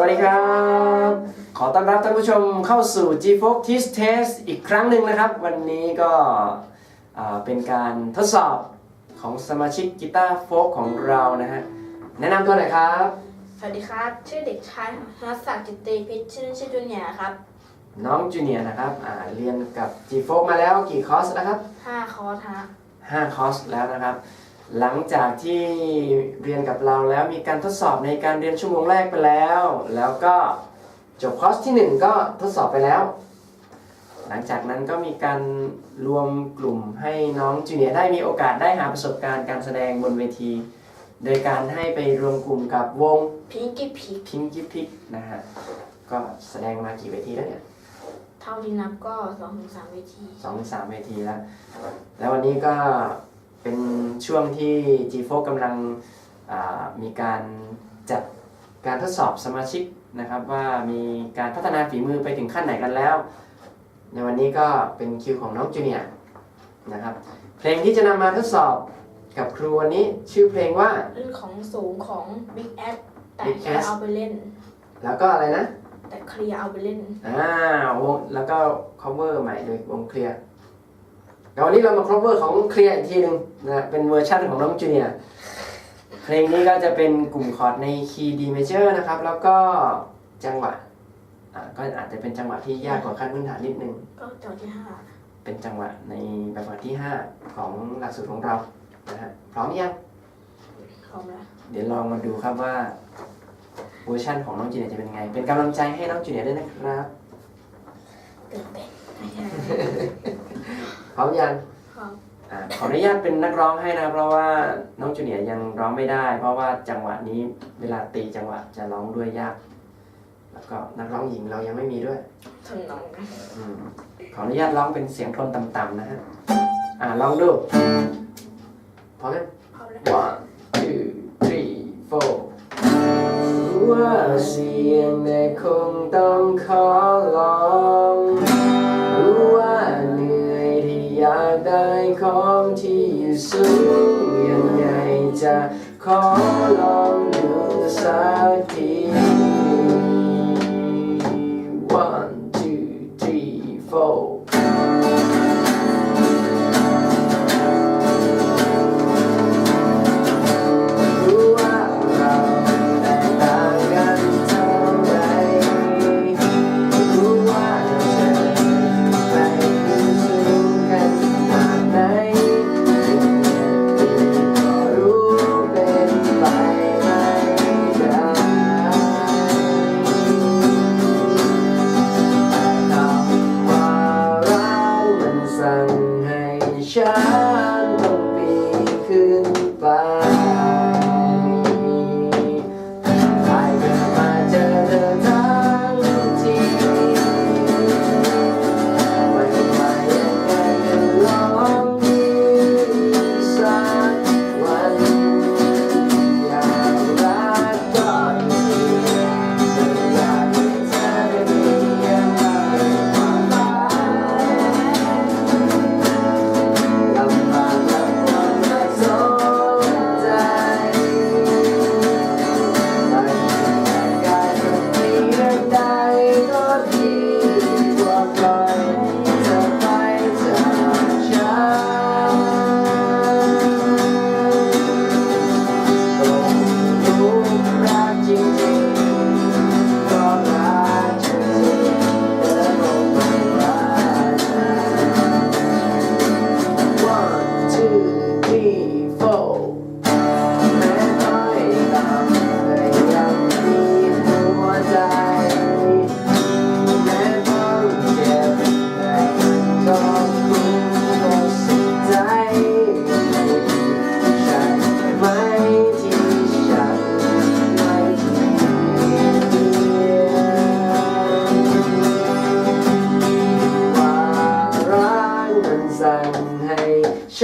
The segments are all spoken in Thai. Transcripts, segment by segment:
วัสดีครับ ขอต้อนรับท่านผู้ชมเข้าสู่ G Folk Teach Test อีกครั้งหนึ่งนะครับ วันนี้ก็อ่าเป็นการทดสอบของสมาชิกกีตาร์โฟกของเรานะฮะ แนะนำตัวหน่อยครับ สวัสดีครับ ชื่อเด็กชายธนศักดิ์จิตติพิชชื่อเล่นชื่อจุนเนียร์ครับ น้องจูเนียร์นะครับอ่าเรียนกับ G Folk มาแล้วกี่คอร์สแล้วครับ5คอร์สฮะ5คอร์สแล้วนะครับ หลังจากที่เรียนกับเราแล้วมีการทดสอบในการเรียนชั่วโมงแรกไปแล้ว แล้วก็จบคอร์สที่ 1 ก็ทดสอบไปแล้ว หลังจากนั้นก็มีการรวมกลุ่มให้น้องจูเนียร์ได้มีโอกาสได้หาประสบการณ์การแสดงบนเวที โดยการให้ไปรวมกลุ่มกับวงพิงกี้พิกพิงกี้พิกนะฮะก็แสดงมากี่เวทีแล้วเนี่ยเท่าที่นับก็2-3ถึง3เวทีสองถึงสามเวทีแล้ว แล้ววันนี้ก็ เป็นช่วงที่ g ีโฟกำลังอ่ามีการจัดการทดสอบสมาชิกนะครับว่ามีการพัฒนาฝีมือไปถึงขั้นไหนกันแล้ว ในวันนี้ก็เป็นคิวของน้องจูเนียร์นะครับเพลงที่จะนำมาทดสอบกับครูวันนี้ชื่อเพลงว่าเรื่องของสูงของ Big S แต่ Big แค่ S เอาไปเล่น แล้วก็อะไรนะ แต่เคลียร์เอาไปเล่นอ่าวงแล้วก็ cover ใหม่โดยวงเคลียร์ แล้ววันนี้เรามา cover ของเคลียร์อีกทีหนึ่งนะเป็นเวอร์ชันของน้องจูเนียร์เพลงนี้ก็จะเป็นกลุ่มคอร์ดในคีย์ D major นะครับ แล้วก็จังหวะอ่าก็อาจจะเป็นจังหวะที่ยากกว่าขั้นพื้นฐานนิดนึง ก็จอที่เป็นจังหวะในแบบฝึกที่ 5 ของหลักสูตรของเรานะฮะพร้อมยัง5พร้อมแล้วเดี๋ยวลองมาดูครับว่าเวอร์ชันของน้องจูเนียร์จะเป็นยังไง เป็นกำลังใจให้น้องจูเนียร์ด้วยนะครับ ตื่นเต้นไม่ใช่พ ร้อมยังพร้อมอ่าขออนุญาตเป็นนักร้องให้นะเพราะว่าน้องจูเนียร์ยังร้องไม่ได้ เพราะว่าจังหวะนี้เวลาตีจังหวะจะร้องด้วยยาก แล้วก็นักร้องหญิงเรายังไม่มีด้วยทำนองกันอมขออนุญาตร้องเป็นเสียงโทนต่ำๆนะฮะอ่าลองดูพร้อมไหมพร้อมแล้ว one two three four ว่าเสียงในคงต้องขอลองายของที่อยู่สูงยังไงจะขอลองดูสักที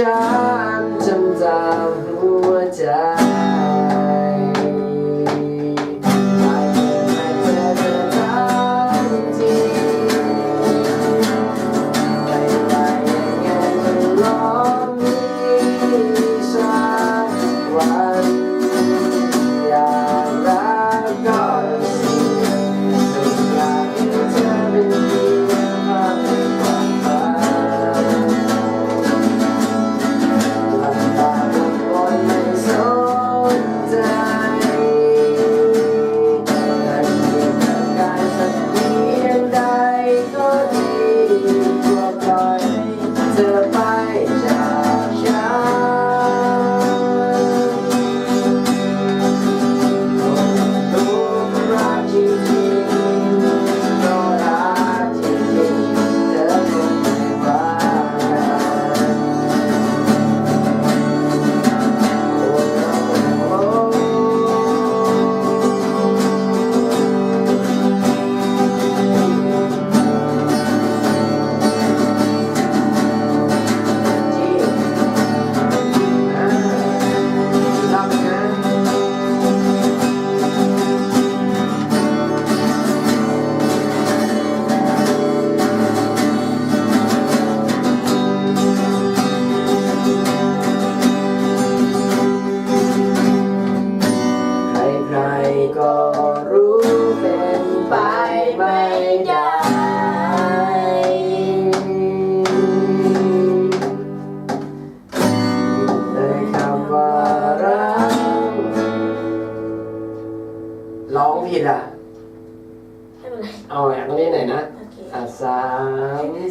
ฉันจำจำหัวใจ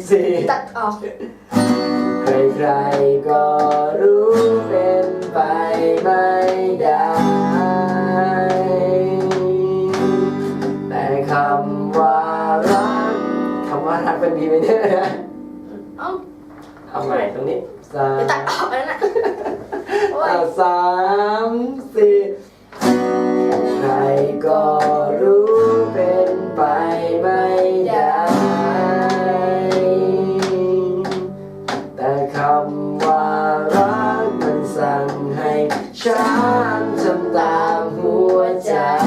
สี่ตัดออก ใครๆก็รู้เป็นไปไม่ได้ แต่คำว่ารักคำว่ารักเป็นดีไหมเนี่ยเอ้าเอาใหม่ตรงนี้สาเดี๋ยวตัมดออกแล้วนะโอ้ยอะสามสี่ใครก็ หั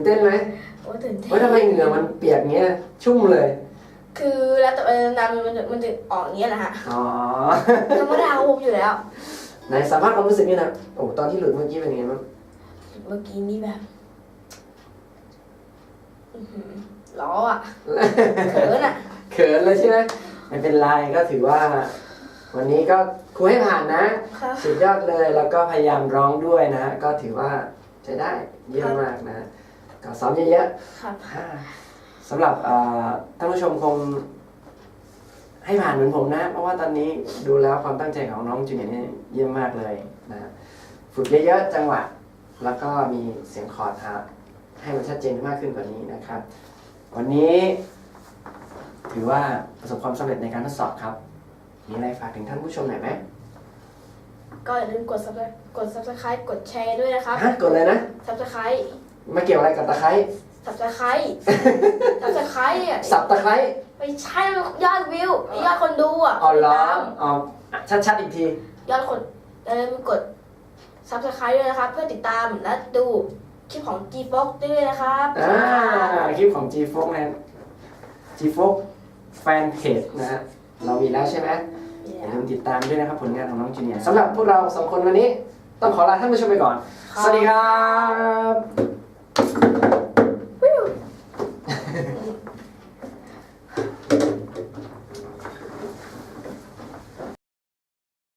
นเต้นไหมโอ้ยตื่นเต้นเฮ้ยทำไมเหงื่อมันเปียกเงี้ย ชุ่มเลย คือแล้วแต่เวลานานมันจะมันจะออกอย่างเงี้ยแหละฮะอ๋อธรรมดาของผมอยู่แล้วไหนสามารถความรู้สึกนี่นะโอ้โหตอนที่หลุดเมื่อกี้เป็นไงบ้างเมื่อกี้นี่แบบอื้อหือล้ออะเขินอะเขินเลยใช่ไหมไม่เป็นไรก็ถือว่า วันนี้ก็ครูให้ผ่านนะค่ะสุดยอดเลยแล้วก็พยายามร้องด้วยนะ ก็ถือว่าใช้ได้เยี่ยมมากนะ ก็ซ้อมเยอะครับๆอ่าสำหรับเอ่อท่านผู้ชมคง ให้ผ่านเหมือนผมนะ เพราะว่าตอนนี้ดูแล้วความตั้งใจของน้องจูเนียร์เนี่ยเยี่ยมมากเลยนะ ฝึกเยอะๆจังหวะ แล้วก็มีเสียงคอร์ดฮะให้มันชัดเจนมากขึ้นกว่านี้นะครับ วันนี้ ถือว่าประสบความสำเร็จในการทดสอบครับ มีอะไรฝากถึงท่านผู้ชมหน่อยไหมก็อย่าลืมกด subscribe กด subscribe กดแชร์ด้วยนะครับ ฮะกดเลยนะ subscribe มาเกี่ยวอะไรกับตะไคร้ subscribe subscribe อะสับตะไคร้ไม่ใช่มันยอดวิว ยอดคนดูอะอ๋อเหรอติดตามอ๋อชัดๆอีกที ยอดคนอย่าลืมกด subscribe ด้วยนะครับ เพื่อติดตามและดูคลิปของ G Fox ด้วยนะครับอ่าคลิปของ G f o x นะ G f o x แฟนเพจนะฮะเรามีแล้วใช่ไหมอย่าลืมติดตามด้วยนะครับผลงานของน้องจูเนียร์สำหรับพวกเราสองคนวันนี้ ต้องขอลาท่านผู้ชมไปก่อน สวัสดีครับ